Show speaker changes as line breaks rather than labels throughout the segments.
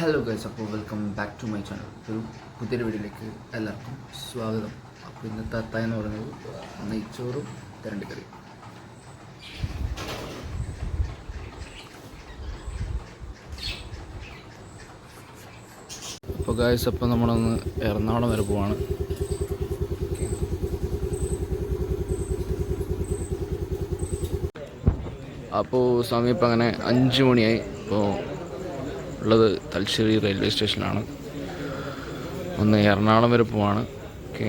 Hello guys അപ്പോൾ welcome back to my channel ഒരു പുതിയൊരു വീഡിയോയിലേക്ക് എല്ലാവർക്കും സ്വാഗതം. അപ്പോൾ ഇന്നത്തെ അത്തായ എന്ന് പറയുന്നത് നെയ്ച്ചോറും തരണ്ട് കറി അപ്പോൾ ഗൈസ് അപ്പോൾ നമ്മളൊന്ന് എറണാകുളം വരെ പോവാണ്. അപ്പോൾ സമയം ഇപ്പം അങ്ങനെ അഞ്ച് മണിയായി. ഇപ്പോൾ ഉള്ളത് തലശ്ശേരി റെയിൽവേ സ്റ്റേഷനാണ്. ഒന്ന് എറണാകുളം വരെ പോവാണ്. ഓക്കെ.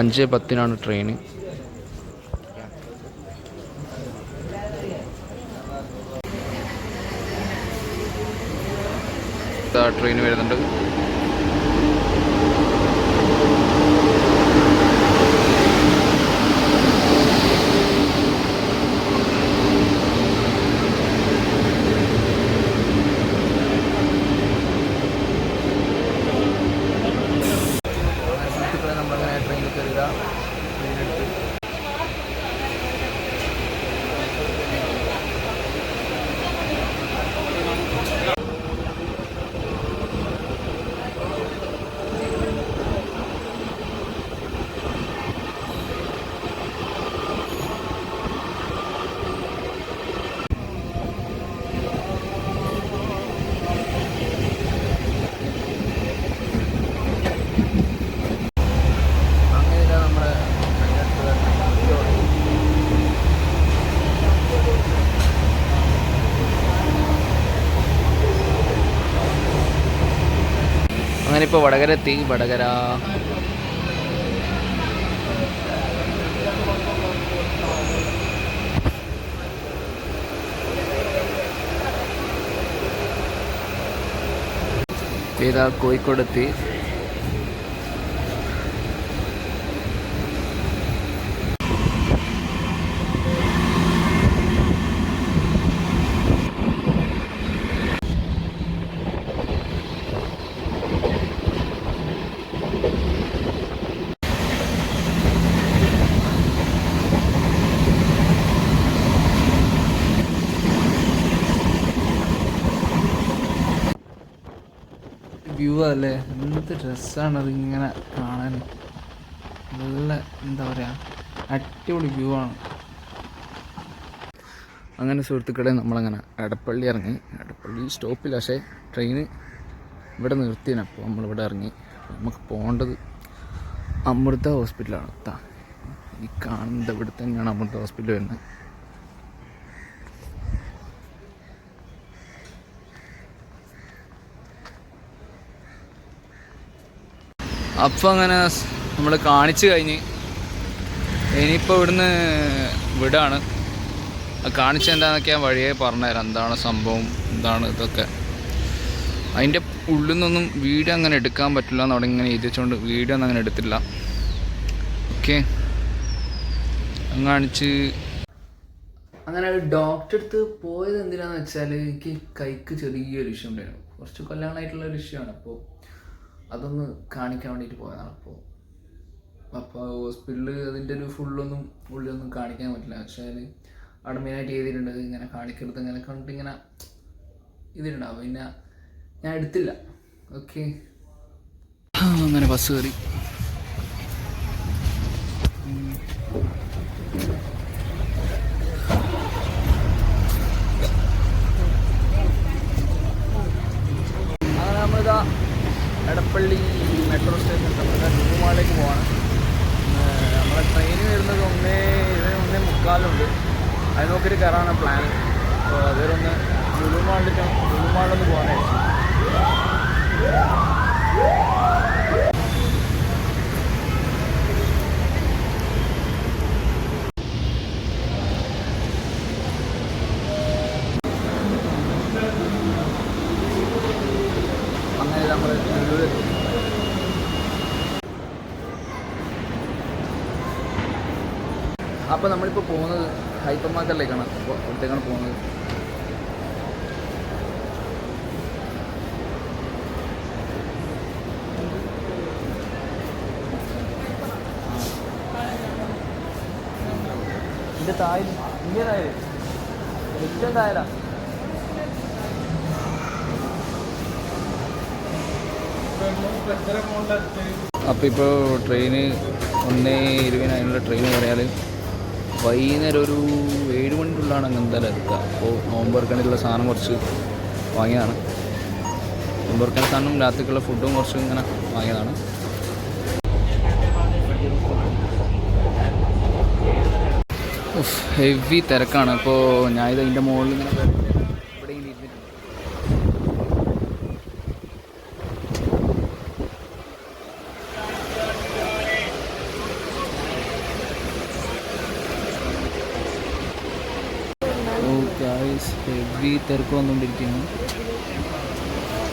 അഞ്ച് പത്തിനാണ് ട്രെയിൻ ട്രെയിൻ വരുന്നുണ്ട് സുഹൃത്തുക്കളെ നമ്മളങ്ങനെ ട്രെയിനിൽ കയറുക ട്രെയിനെടുത്ത് അങ്ങനെ ഇതാ നമ്മുടെ ട്രെയിനെടുത്ത് വരുന്നത്. അങ്ങനെ ഇപ്പോൾ വടകര എത്തി വടകര. ഏതാ കോഴിക്കോട് വ്യൂ അല്ലേ എന്ത് രസമാണ് അതിങ്ങനെ കാണാൻ. നല്ല എന്താ പറയുക അടിപൊളി വ്യൂ ആണ്. അങ്ങനെ സുഹൃത്തുക്കളെ നമ്മളങ്ങനെ എടപ്പള്ളി ഇറങ്ങി. എടപ്പള്ളി സ്റ്റോപ്പിൽ പക്ഷേ ട്രെയിന് ഇവിടെ നിർത്തിയാണ്. അപ്പോൾ നമ്മളിവിടെ ഇറങ്ങി. നമുക്ക് പോകേണ്ടത് അമൃത ഹോസ്പിറ്റലാണ്. ഈ കാണുന്നത് ഇവിടെ തന്നെയാണ് അമൃത ഹോസ്പിറ്റൽ വരുന്നത്. അപ്പോൾ അങ്ങനെ നമ്മൾ കാണിച്ചു കഴിഞ്ഞ്. ഇനിയിപ്പോൾ ഇവിടുന്ന് വിടാണ്. കാണിച്ച് എന്താണെന്നൊക്കെ ഞാൻ വഴിയെ പറഞ്ഞുതരാം. എന്താണ് സംഭവം എന്താണ് ഇതൊക്കെ. അതിന്റെ ഉള്ളിൽ നിന്നൊന്നും വീഡിയോ അങ്ങനെ എടുക്കാൻ പറ്റില്ല എന്ന് അവിടെ ഇങ്ങനെ എഴുതിച്ചുകൊണ്ട് വീഡിയോ ഒന്നും അങ്ങനെ എടുത്തില്ല. ഓക്കെ. കാണിച്ച്. അങ്ങനെ ഡോക്ടർ അടുത്ത് പോയത് എന്തിനാന്ന് വെച്ചാൽ എനിക്ക് കൈക്ക് ചെറിയൊരു ഇഷ്യൂ ഉണ്ടായിരുന്നു. കുറച്ച് കൊല്ലങ്ങളായിട്ടുള്ള ഒരു ഇഷ്യൂ ആണ് അപ്പോൾ അതൊന്ന് കാണിക്കാൻ വേണ്ടിയിട്ട് പോയതാണ്. അപ്പോൾ അപ്പോൾ ഹോസ്പിറ്റലിൽ അതിന്റെ ഒരു ഫുള്ളൊന്നും ഉള്ളിലൊന്നും കാണിക്കാൻ പറ്റില്ല. പക്ഷേ അവിടെ മെയിനായിട്ട് ചെയ്തിട്ടുണ്ട്. ഇങ്ങനെ കാണിക്കരുത് ഇങ്ങനെ കണ്ടിട്ട് ഇങ്ങനെ ഇതിലുണ്ടാവും. പിന്നെ ഞാൻ എടുത്തില്ല. ഓക്കെ അങ്ങനെ ബസ് കയറി അങ്ങനെ നമ്മളിതാ എടപ്പള്ളി മെട്രോ സ്റ്റേഷൻ നമ്മുടെ ലുലുമാളിലേക്ക് പോവാണ് ഏഹ് നമ്മുടെ ട്രെയിൻ വരുന്നത് ഒന്നേ ഇതിന് ഒന്നേ മുക്കാലുണ്ട് നോക്കിയിട്ട് കയറാനാണ് പ്ലാൻ അപ്പോൾ അതൊരൊന്ന് ലുലുമാളിലേക്ക് ലുലുമാളിലൊന്ന് പോകാനായിട്ട് അങ്ങനെ നമ്മൾ ലുലുവിലെത്തി അപ്പോൾ നമ്മളിപ്പോൾ പോകുന്നത് ഹൈപ്പർ മാർക്കറ്റിലേക്കാണ് അപ്പോൾ അവിടത്തേക്കാണ് പോകുന്നത്. എന്റെ തായ് ഇന്ത്യ തായ്. ഏറ്റവും തായലാ. അപ്പോൾ ഇപ്പോൾ ട്രെയിന് ഒന്നേ ഇരുപതിന് ട്രെയിൻ കയറിയാൽ വൈകുന്നേരം ഒരു ഏഴ് മണിക്കുള്ളാണ് അങ്ങ് എന്തായാലും എത്തുക. അപ്പോൾ നോമ്പർക്കണിലുള്ള സാധനം കുറച്ച് വാങ്ങിയതാണ്. നോമ്പർക്കണ സാധനം രാത്രിക്കുള്ള ഫുഡും കുറച്ച് ഇങ്ങനെ വാങ്ങിയതാണ്. ഹെവി തിരക്കാണ്. അപ്പോൾ ഞാനിത് അതിന്റെ മുകളിൽ ഇങ്ങനെ ഹെവി തിരക്ക് വന്നുകൊണ്ടിരിക്കുന്നു.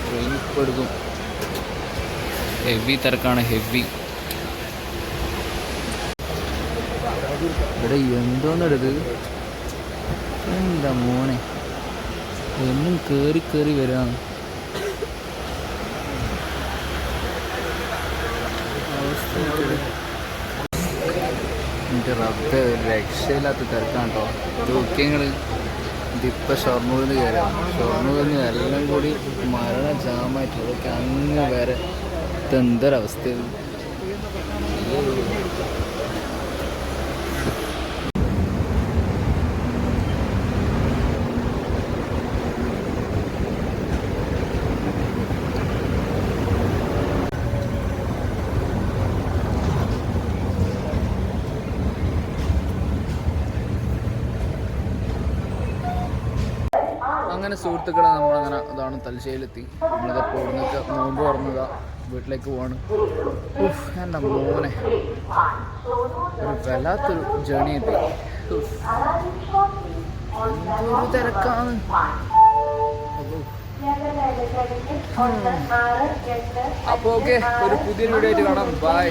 ട്രെയിൻ ഇപ്പോൾ എടുക്കും. ഹെവി തിരക്കാണ് ഹെവി ഇവിടെ എന്തോന്നെടുത്ത് എന്താ മോനെ? എന്നും കയറി കയറി വരാണ് എന്റെ റബ്ബ് രക്ഷയില്ലാത്ത തിരക്കാണ് കേട്ടോ. ബുക്കിങ്ങൾ ഇതിപ്പോൾ ഷൊർണൂരിൽ നിന്ന് കയറാം ഷൊർണൂരിൽ നിന്ന് എല്ലാം കൂടി മരണ ജാമായിട്ട്. ഇതൊക്കെ അങ്ങ് വരെ. ഇതെന്തൊരവസ്ഥയാണ് അങ്ങനെ സുഹൃത്തുക്കളെ നമ്മളങ്ങനെ അതാണ് തലശ്ശേരിയിലെത്തി നമ്മളിതപ്പോൾ ഇവിടുന്നൊക്കെ നോമ്പ് തുറന്നതാ വീട്ടിലേക്ക് പോവാണ്. എന്റെ മോനെ. ഒരു വല്ലാത്തൊരു ജേണി എത്തി തിരക്കാണ്. അപ്പോൾ ഓക്കെ ഒരു പുതിയ വീഡിയോ ആയിട്ട് കാണാം. ബൈ